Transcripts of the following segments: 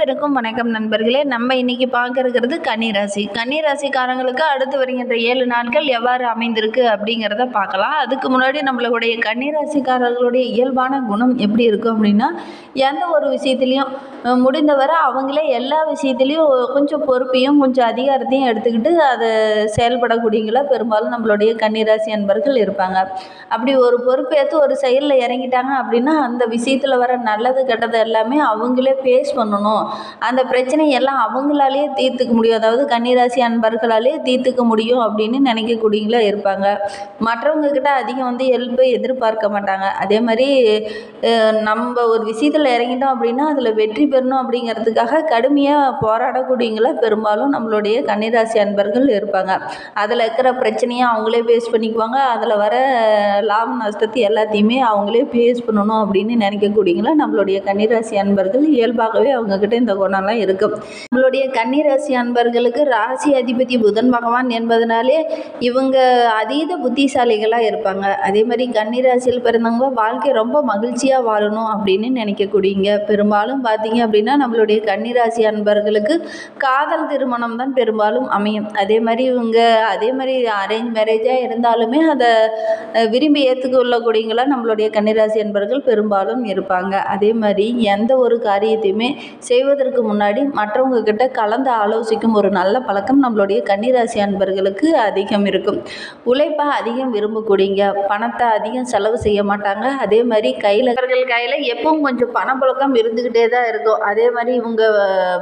அனைவருக்கும் வணக்கம் நண்பர்களே. நம்ம இன்னைக்கு பார்க்கறது கன்னிராசி. கன்னிராசிக்காரங்களுக்கு அடுத்து வருகின்ற ஏழு நாட்கள் எவ்வாறு அமைந்திருக்கு அப்படிங்கிறத பார்க்கலாம். அதுக்கு முன்னாடி நம்மளுடைய கன்னிராசிக்காரர்களுடைய இயல்பான குணம் எப்படி இருக்கும் அப்படின்னா எந்த ஒரு விஷயத்துலையும் முடிந்தவரை அவங்களே எல்லா விஷயத்துலையும் கொஞ்சம் பொறுப்பையும் கொஞ்சம் அதிகாரத்தையும் எடுத்துக்கிட்டு அதை செயல்படக்கூடியங்களா பெரும்பாலும் நம்மளுடைய கன்னிராசி அன்பர்கள் இருப்பாங்க. அப்படி ஒரு பொறுப்பேற்று ஒரு செயலில் இறங்கிட்டாங்க அப்படின்னா அந்த விஷயத்தில் வர நல்லது கெட்டது எல்லாமே அவங்களே ஃபேஸ் பண்ணணும். அந்த பிரச்சனை எல்லாம் அவங்களாலேயே தீர்த்துக்க முடியும். அதாவது கன்னிராசி அன்பர்களாலே தீர்த்துக்க முடியும் அப்படின்னு நினைக்கக்கூடியங்களா இருப்பாங்க. மற்றவங்க கிட்ட அதிகம் வந்து ஹெல்ப்பை எதிர்பார்க்க மாட்டாங்க. அதே மாதிரி நம்ம ஒரு விஷயத்தில் இறங்கிட்டோம் அப்படின்னா அதில் வெற்றி பெறணும் அப்படிங்கிறதுக்காக கடுமையாக போராடக்கூடியங்களா பெரும்பாலும் நம்மளுடைய கன்னிராசி அன்பர்கள் இருப்பாங்க. அதில் இருக்கிற பிரச்சனையை அவங்களே ஃபேஸ் பண்ணிக்குவாங்க. அதில் வர லாபம் நஷ்டத்தை எல்லாத்தையுமே அவங்களே ஃபேஸ் பண்ணணும் அப்படின்னு நினைக்கக்கூடியங்களா நம்மளுடைய கன்னிராசி அன்பர்கள் இயல்பாகவே அவங்கக்கிட்ட இந்த குணம்லாம் இருக்கும் நம்மளுடைய கன்னிராசி அன்பர்களுக்கு ராசி அதிபதி புதன் பகவான் என்பதனாலே இவங்க அதீத புத்திசாலிகளாக இருப்பாங்க. அதே மாதிரி கன்னிராசியில் பிறந்தவங்க வாழ்க்கை ரொம்ப மகிழ்ச்சியாக வாழணும் அப்படின்னு நினைக்கக்கூடியங்க. பெரும்பாலும் பார்த்தீங்க அப்படின்னா நம்மளுடைய கன்னிராசி அன்பர்களுக்கு காதல் திருமணம் தான் பெரும்பாலும் அமையும். அதே மாதிரி இவங்க அதே மாதிரி அரேஞ்ச் மேரேஜாக இருந்தாலுமே அதை விரும்பி ஏற்றுக்கொள்ளக்கூடியங்களா நம்மளுடைய கன்னிராசி அன்பர்கள் பெரும்பாலும் இருப்பாங்க. அதே மாதிரி எந்த ஒரு காரியத்தையுமே செய்வதற்கு முன்னாடி மற்றவங்க கிட்ட கலந்து ஆலோசிக்கும் ஒரு நல்ல பழக்கம் நம்மளுடைய கன்னிராசி அன்பர்களுக்கு அதிகம் இருக்கும். உழைப்பை அதிகம் விரும்பக்கூடியங்க பணத்தை அதிகம் செலவு செய்ய மாட்டாங்க. அதே மாதிரி கையில் அவர்கள் கையில் எப்பவும் கொஞ்சம் பணப்புழக்கம் இருந்துக்கிட்டே தான் இருக்கும். அதே மாதிரி இவங்க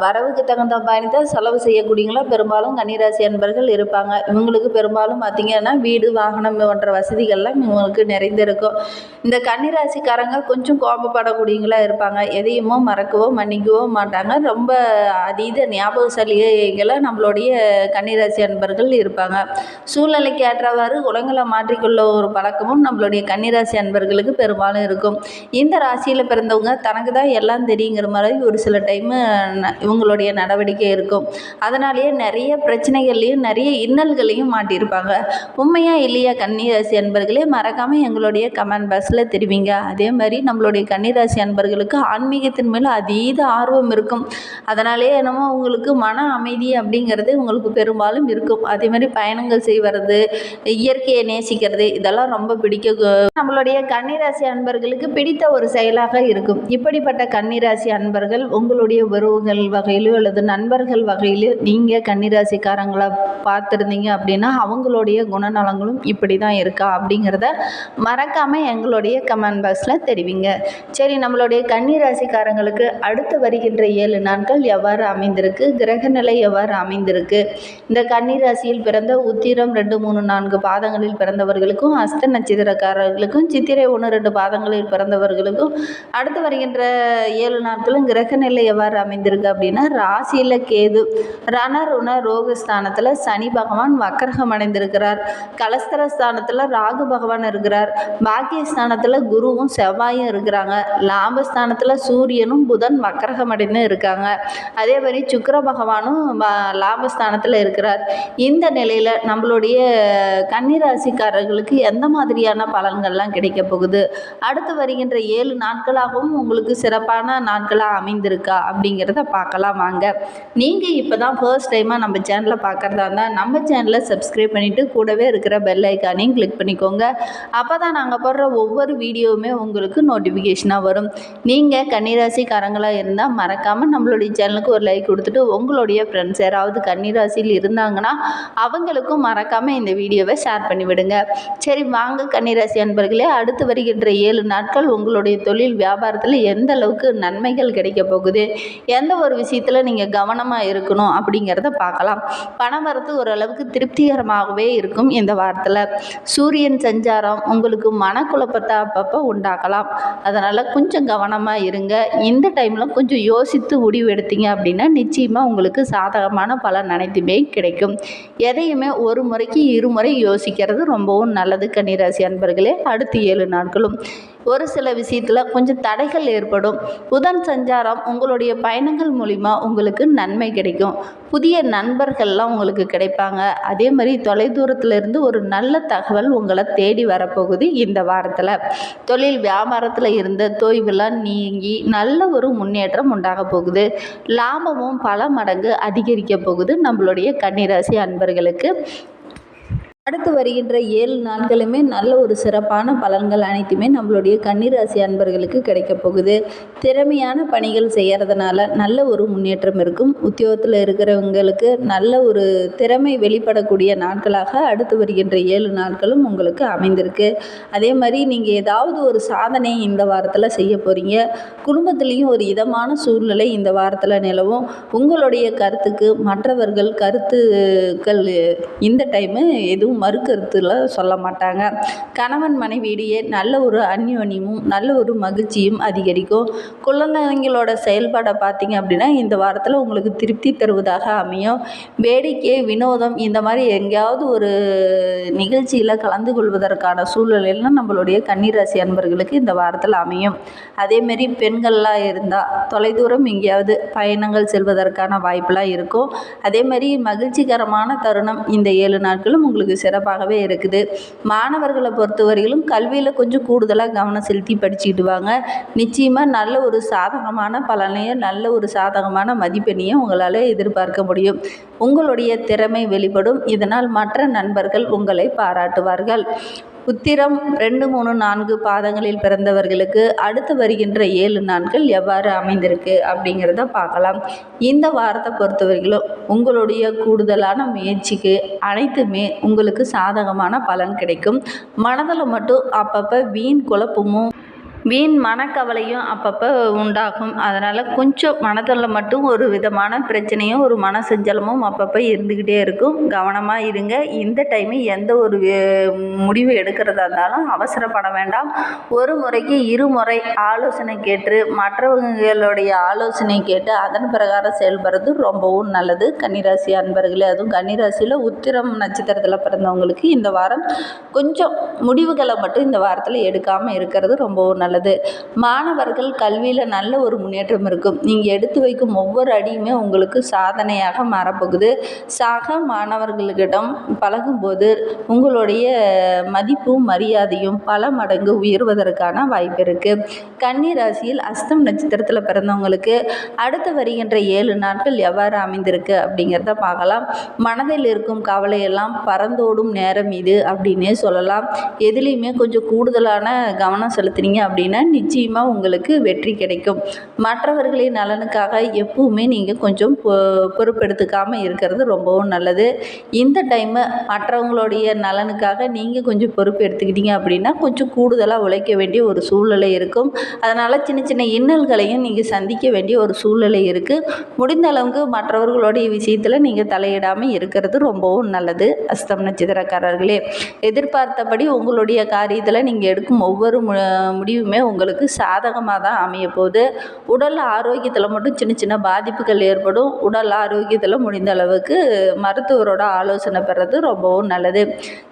வரவுக்கு தகுந்த மாதிரி தான் செலவு செய்யக்கூடியங்களா பெரும்பாலும் கன்னிராசி அன்பர்கள் இருப்பாங்க. இவங்களுக்கு பெரும்பாலும் பார்த்தீங்கன்னா வீடு வாகனம் போன்ற வசதிகள்லாம் இவங்களுக்கு நிறைந்திருக்கும் இந்த கன்னிராசிக்காரங்க கொஞ்சம் கோபப்படக்கூடியங்களா இருப்பாங்க. எதையுமோ மறக்கவோ மன்னிக்கவோ மாட்டாங்க. ரொம்ப அதீத ஞாபகசாலிகளை நம்மளுடைய கன்னிராசி அன்பர்கள் இருப்பாங்க. சூழ்நிலைக்கு ஏற்றவாறு குணங்களை மாற்றிக்கொள்ள ஒரு பழக்கமும் நம்மளுடைய கன்னிராசி அன்பர்களுக்கு பெரும்பாலும் இருக்கும். இந்த ராசியில் பிறந்தவங்க தனக்கு தான் எல்லாம் தெரியுங்கிற மாதிரி ஒரு சில டைமு இவங்களுடைய நடவடிக்கை இருக்கும். அதனாலேயே நிறைய பிரச்சனைகள்லையும் நிறைய இன்னல்களையும் மாட்டியிருப்பாங்க. உண்மையாக இல்லையா கன்னிராசி அன்பர்களே? மறக்காமல் எங்களுடைய கமெண்ட் பாக்ஸில் தெரிவிங்க. அதே மாதிரி நம்மளுடைய கன்னிராசி அன்பர்களுக்கு ஆன்மீகத்தின் மேலே அதீத ஆர்வம் இருக்கும். அதனாலே என்னமோ உங்களுக்கு மன அமைதி அப்படிங்கிறது உங்களுக்கு பெரும்பாலும் இருக்கும். அதே மாதிரி பயணங்கள் செய்வது இயற்கையை நேசிக்கிறது இதெல்லாம் ரொம்ப பிடிக்க நம்மளுடைய கன்னிராசி அன்பர்களுக்கு பிடித்த ஒரு செயலாக இருக்கும். இப்படிப்பட்ட கன்னிராசி அன்பர்கள் உங்களுடைய உறவுகள் வகையிலோ அல்லது நண்பர்கள் வகையிலோ நீங்கள் கன்னிராசிக்காரங்களை பார்த்துருந்தீங்க அப்படின்னா அவங்களுடைய குணநலங்களும் இப்படி தான் இருக்கா அப்படிங்கிறத மறக்காமல் எங்களுடைய கமெண்ட் பாக்ஸில் தெரிவிங்க. சரி நம்மளுடைய கன்னிராசிக்காரங்களுக்கு அடுத்து வருகின்ற ஏழு நாட்கள் எவ்வாறு அமைந்திருக்கு? கிரகநிலை எவ்வாறு அமைந்திருக்கு? இந்த கன்னிராசியில் பிறந்த உத்திரம் ரெண்டு மூணு நான்கு பாதங்களில் பிறந்தவர்களுக்கும் அஸ்த நட்சத்திரக்காரர்களுக்கும் சித்திரை ஒன்று ரெண்டு பாதங்களில் பிறந்தவர்களுக்கும் அடுத்து வருகின்ற ஏழு நாட்களும் கிரகநிலை எவ்வாறு அமைந்திருக்கு அப்படின்னா ராசியில் கேது ரணருண ரோகஸ்தானத்தில் சனி பகவான் வக்கரகம் அடைந்திருக்கிறார். கலஸ்தர ஸ்தானத்தில் ராகு பகவான் இருக்கிறார். பாக்கியஸ்தானத்தில் குருவும் செவ்வாயும் இருக்கிறாங்க. லாபஸ்தானத்தில் சூரியனும் புதன் வக்கரகம் அடைந்து இருக்காங்க. அதே மாதிரி சுக்கர பகவானும் லாபஸ்தானத்தில் இருக்கிறார். இந்த நிலையில் நம்மளுடைய கன்னிராசிக்காரர்களுக்கு எந்த மாதிரியான பலன்கள்லாம் கிடைக்க போகுது? அடுத்து வருகின்ற ஏழு நாட்களாகவும் உங்களுக்கு சிறப்பான நாட்களாக அமைந்திருக்கா? அப்படிங்கிறத பார்க்கலாம் வாங்க. நீங்கள் இப்போ தான் ஃபர்ஸ்ட் டைமாக நம்ம சேனலை பார்க்குறதா இருந்தால் நம்ம சேனலை சப்ஸ்கிரைப் பண்ணிவிட்டு கூடவே இருக்கிற பெல் ஐக்கானையும் கிளிக் பண்ணிக்கோங்க. அப்போ தான் நாங்கள் போடுற ஒவ்வொரு வீடியோவுமே உங்களுக்கு நோட்டிஃபிகேஷனாக வரும். நீங்கள் கன்னிராசிக்காரங்களாக இருந்தால் மறக்காமல் நம்மளுடைய சேனலுக்கு ஒரு லைக் கொடுத்துட்டு உங்களுடைய ஃப்ரெண்ட்ஸ் யாராவது கன்னிராசியில் இருந்தாங்கன்னா அவங்களுக்கும் மறக்காமல் இந்த வீடியோவை ஷேர் பண்ணிவிடுங்க. சரி வாங்க கன்னிராசி அன்பர்களே அடுத்து வருகின்ற ஏழு நாட்கள் உங்களுடைய தொழில் வியாபாரத்தில் எந்த அளவுக்கு நன்மைகள் கிடைக்க போகுது? எந்த ஒரு விஷயத்தில் நீங்கள் கவனமாக இருக்கணும் அப்படிங்கிறத பார்க்கலாம். பணம் வரத்து ஓரளவுக்கு திருப்திகரமாகவே இருக்கும் இந்த வாரத்தில். சூரியன் சஞ்சாரம் உங்களுக்கு மனக்குழப்பத்தை அப்பப்போ உண்டாக்கலாம். அதனால் கொஞ்சம் கவனமாக இருங்க. இந்த டைமில் கொஞ்சம் யோசித்து முடிவு எடுத்தீங்க அப்படின்னா நிச்சயமாக உங்களுக்கு சாதகமான பலன் அனைத்துமே கிடைக்கும். எதையுமே ஒரு முறைக்கு இருமுறை யோசிக்கிறது ரொம்பவும் நல்லது கன்னிராசி அன்பர்களே. அடுத்த ஏழு நாட்களும். ஒரு சில விஷயத்தில் கொஞ்சம் தடைகள் ஏற்படும். புதன் சஞ்சாரம் உங்களுடைய பயணங்கள் மூலிமா உங்களுக்கு நன்மை கிடைக்கும். புதிய நண்பர்கள்லாம் உங்களுக்கு கிடைப்பாங்க. அதே மாதிரி தொலைதூரத்தில் இருந்து ஒரு நல்ல தகவல் உங்களை தேடி வரப்போகுது இந்த வாரத்தில். தொழில் வியாபாரத்தில் இருந்த தொய்வுலாம் நீங்கி நல்ல ஒரு முன்னேற்றம் உண்டாக போகுது. லாபமும் பல மடங்கு அதிகரிக்க போகுது நம்மளுடைய கன்னிராசி அன்பர்களுக்கு. அடுத்து வருகின்ற ஏழு நாட்களுமே நல்ல ஒரு சிறப்பான பலன்கள் அனைத்துமே நம்மளுடைய கன்னிராசி அன்பர்களுக்கு கிடைக்க போகுது. திறமையான பணிகள் செய்கிறதுனால நல்ல ஒரு முன்னேற்றம் இருக்கும். உத்தியோகத்தில் இருக்கிறவங்களுக்கு நல்ல ஒரு திறமை வெளிப்படக்கூடிய நாட்களாக அடுத்து வருகின்ற ஏழு நாட்களும் உங்களுக்கு அமைந்திருக்கு. அதே மாதிரி நீங்கள் ஏதாவது ஒரு சாதனை இந்த வாரத்தில் செய்ய போகிறீங்க குடும்பத்துலேயும் ஒரு இதமான சூழ்நிலை இந்த வாரத்தில் நிலவும். உங்களுடைய கருத்துக்கு மற்றவர்கள் கருத்துக்கள் இந்த டைமு எதுவும் மறுக்கருத்துல சொல்ல மாட்டாங்க. கணவன் மனைவியிடையே நல்ல ஒரு அந்யோன்யமும் நல்ல ஒரு மகிழ்ச்சியும் அதிகரிக்கும். குழந்தைங்களோட செயல்பாடை பார்த்தீங்க அப்படின்னா இந்த வாரத்தில் உங்களுக்கு திருப்தி தருவதாக அமையும். வேடிக்கை வினோதம் இந்த மாதிரி எங்கேயாவது ஒரு நிகழ்ச்சியில் கலந்து கொள்வதற்கான சூழ்நிலையெல்லாம் நம்மளுடைய கன்னிராசி அன்பர்களுக்கு இந்த வாரத்தில் அமையும். அதேமாரி பெண்கள்லாம் இருந்தால் தொலைதூரம் எங்கேயாவது பயணங்கள் செல்வதற்கான வாய்ப்பெலாம் இருக்கும். அதேமாதிரி மகிழ்ச்சிகரமான தருணம் இந்த ஏழு நாட்களும் உங்களுக்கு சிறப்பாகவே இருக்குது. மாணவர்களை பொறுத்தவரையிலும் கல்வியில் கொஞ்சம் கூடுதலாக கவனம் செலுத்தி படிச்சுக்கிட்டு வாங்க. நிச்சயமாக நல்ல ஒரு சாதகமான பலனையும் நல்ல ஒரு சாதகமான மதிப்பெண்ணையும் உங்களால் எதிர்பார்க்க முடியும். உங்களுடைய திறமை வெளிப்படும். இதனால் மற்ற நண்பர்கள் உங்களை பாராட்டுவார்கள். உத்திரம் ரெண்டு மூணு நான்கு பாதங்களில் பிறந்தவர்களுக்கு அடுத்து வருகின்ற ஏழு நாட்கள் எவ்வாறு அமைந்திருக்கு அப்படிங்கிறத பார்க்கலாம். இந்த வாரத்தை பொறுத்தவரையிலும் உங்களுடைய கூடுதலான முயற்சிக்கு அனைத்துமே உங்களுக்கு சாதகமான பலன் கிடைக்கும். மனதில் மட்டும் அப்பப்போ வீண் குழப்பமும் வீண் மனக்கவலையும் அப்பப்போ உண்டாகும். அதனால் கொஞ்சம் மனதில் மட்டும் ஒரு விதமான பிரச்சனையும் ஒரு மன செஞ்சலமும் அப்பப்போ இருந்துக்கிட்டே இருக்கும். கவனமாக இருங்க. இந்த டைமு எந்த ஒரு முடிவு எடுக்கிறதா இருந்தாலும் அவசரப்பட வேண்டாம். ஒரு முறைக்கு இருமுறை ஆலோசனை கேட்டு மற்றவங்களுடைய ஆலோசனை கேட்டு அதன் பிரகாரம் செயல்படுறது ரொம்பவும் நல்லது. கன்னிராசி அன்பர்களே அதுவும் கன்னிராசியில் உத்திரம் நட்சத்திரத்தில் பிறந்தவங்களுக்கு இந்த வாரம் கொஞ்சம் முடிவுகளை மட்டும் இந்த வாரத்தில் எடுக்காமல் இருக்கிறது ரொம்பவும் நல்லது. மாணவர்கள் கல்வியில் நல்ல ஒரு முன்னேற்றம் இருக்கும். நீங்கள் எடுத்து வைக்கும் ஒவ்வொரு அடியுமே உங்களுக்கு சாதனையாக மாறப்போகுது. சக மாணவர்களிடம் பழகும்போது உங்களுடைய மதிப்பும் மரியாதையும் பல மடங்கு உயர்வதற்கான வாய்ப்பு இருக்குது கன்னி ராசியில் அஸ்தம் நட்சத்திரத்தில் பிறந்தவங்களுக்கு அடுத்து வருகின்ற ஏழு நாட்கள் எவ்வாறு அமைந்திருக்கு அப்படிங்கிறத பார்க்கலாம். மனதில் இருக்கும் கவலையெல்லாம் பறந்தோடும் நேரம் இது அப்படின்னே சொல்லலாம். எதுலேயுமே கொஞ்சம் கூடுதலான கவனம் செலுத்துனீங்க அப்படின்னா அப்படின்னா நிச்சயமாக உங்களுக்கு வெற்றி கிடைக்கும். மற்றவர்களின் நலனுக்காக எப்பவுமே நீங்கள் கொஞ்சம் பொ- பொறுப்பெடுத்துக்காமல் இருக்கிறது ரொம்பவும் நல்லது. இந்த டைமு மற்றவங்களுடைய நலனுக்காக நீங்கள் கொஞ்சம் பொறுப்பு எடுத்துக்கிட்டீங்க அப்படின்னா கொஞ்சம் கூடுதலாக உழைக்க வேண்டிய ஒரு சூழ்நிலை இருக்கும். அதனால் சின்ன சின்ன இன்னல்களையும் நீங்கள் சந்திக்க வேண்டிய ஒரு சூழ்நிலை இருக்குது முடிந்த அளவுக்கு மற்றவர்களுடைய விஷயத்தில் நீங்கள் தலையிடாமல் இருக்கிறது ரொம்பவும் நல்லது. அஸ்தம் நட்சத்திரக்காரர்களே எதிர்பார்த்தபடி உங்களுடைய காரியத்தில் நீங்கள் எடுக்கும் ஒவ்வொரு மு முடிவுமே உங்களுக்கு சாதகமாக தான் அமைய போகுது உடல் ஆரோக்கியத்தில் மட்டும் சின்ன சின்ன பாதிப்புகள் ஏற்படும். உடல் ஆரோக்கியத்தில் முடிந்த அளவுக்கு மருத்துவரோட ஆலோசனை பெறது ரொம்பவும் நல்லது.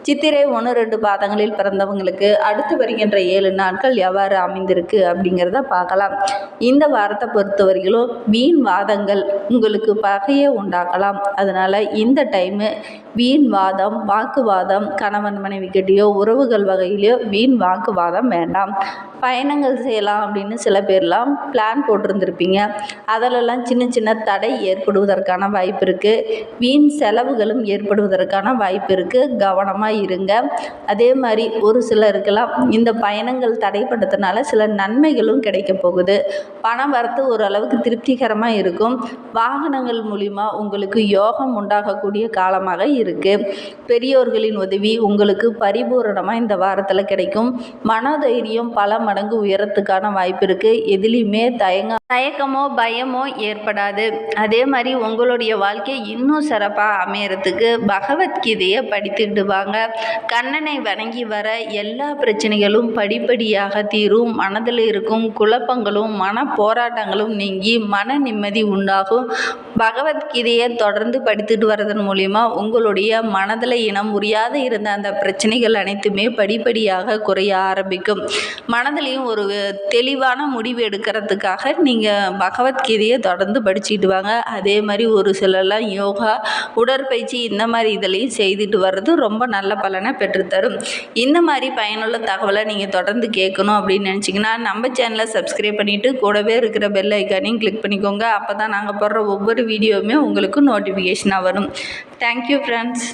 சித்திரை ஒன்று ரெண்டு பாதங்களில் பிறந்தவங்களுக்கு அடுத்து வருகின்ற ஏழு நாட்கள் எவ்வாறு அமைந்திருக்கு அப்படிங்கிறத பார்க்கலாம். இந்த வாரத்தை பொறுத்தவரையிலும் வீண் வாதங்கள் உங்களுக்கு பகையை உண்டாக்கலாம். அதனால் இந்த டைமு வீண் வாதம் வாக்குவாதம் கணவன் மனைவிக்கிட்டேயோ உறவுகள் வகையிலையோ வீண் வாக்குவாதம் வேண்டாம். பயணங்கள் செய்யலாம் அப்படின்னு சில பேர்லாம் பிளான் போட்டிருந்திருப்பீங்க. அதிலெல்லாம் சின்ன சின்ன தடை ஏற்படுவதற்கான வாய்ப்பு இருக்குது வீண் செலவுகளும் ஏற்படுவதற்கான வாய்ப்பு இருக்குது கவனமாக இருங்க. அதே மாதிரி ஒரு சிலருக்கெல்லாம் இந்த பயணங்கள் தடைப்பட்டதுனால சில நன்மைகளும் கிடைக்க போகுது. பண வரத்து ஓரளவுக்கு திருப்திகரமாக இருக்கும். வாகனங்கள் மூலிமா உங்களுக்கு யோகம் உண்டாகக்கூடிய காலமாக இருக்குது பெரியோர்களின் உதவி உங்களுக்கு பரிபூரணமாக இந்த வாரத்தில் கிடைக்கும். மனதைரியம் பல மடங்கு உயரத்துக்கான வாய்ப்பு இருக்குது எதுலேயுமே தயங்க தயக்கமோ பயமோ ஏற்படாது. அதே மாதிரி உங்களுடைய வாழ்க்கை இன்னும் சிறப்பாக அமையறதுக்கு பகவத்கீதையை படித்துக்கிட்டு வாங்க கண்ணனை வணங்கி வர எல்லா பிரச்சனைகளும் படிப்படியாக தீரும். மனதில் இருக்கும் குழப்பங்களும் மன போராட்டங்களும் நீங்கி மன நிம்மதி உண்டாகும். பகவத்கீதையை தொடர்ந்து படித்துட்டு வர்றதன் மூலிமா உங்களுடைய மனதில் இனம் புரியாத இருந்த அந்த பிரச்சனைகள் அனைத்துமே படிப்படியாக குறைய ஆரம்பிக்கும். எல்லாத்துலேயும் ஒரு தெளிவான முடிவு எடுக்கிறதுக்காக நீங்கள் பகவத்கீதையை தொடர்ந்து படிச்சுட்டு வாங்க. அதே மாதிரி ஒரு சிலர்லாம் யோகா உடற்பயிற்சி இந்த மாதிரி இதுலேயும் செய்துட்டு வர்றது ரொம்ப நல்ல பலனை பெற்றுத்தரும். இந்த மாதிரி பயனுள்ள தகவலை நீங்கள் தொடர்ந்து கேட்கணும் அப்படின்னு நினச்சிங்கன்னா நம்ம சேனலை சப்ஸ்கிரைப் பண்ணிவிட்டு கூடவே இருக்கிற பெல் ஐக்கானையும் கிளிக் பண்ணிக்கோங்க. அப்போ தான் நாங்கள் போடுற ஒவ்வொரு வீடியோவுமே உங்களுக்கு நோட்டிஃபிகேஷனாக வரும். Thank you friends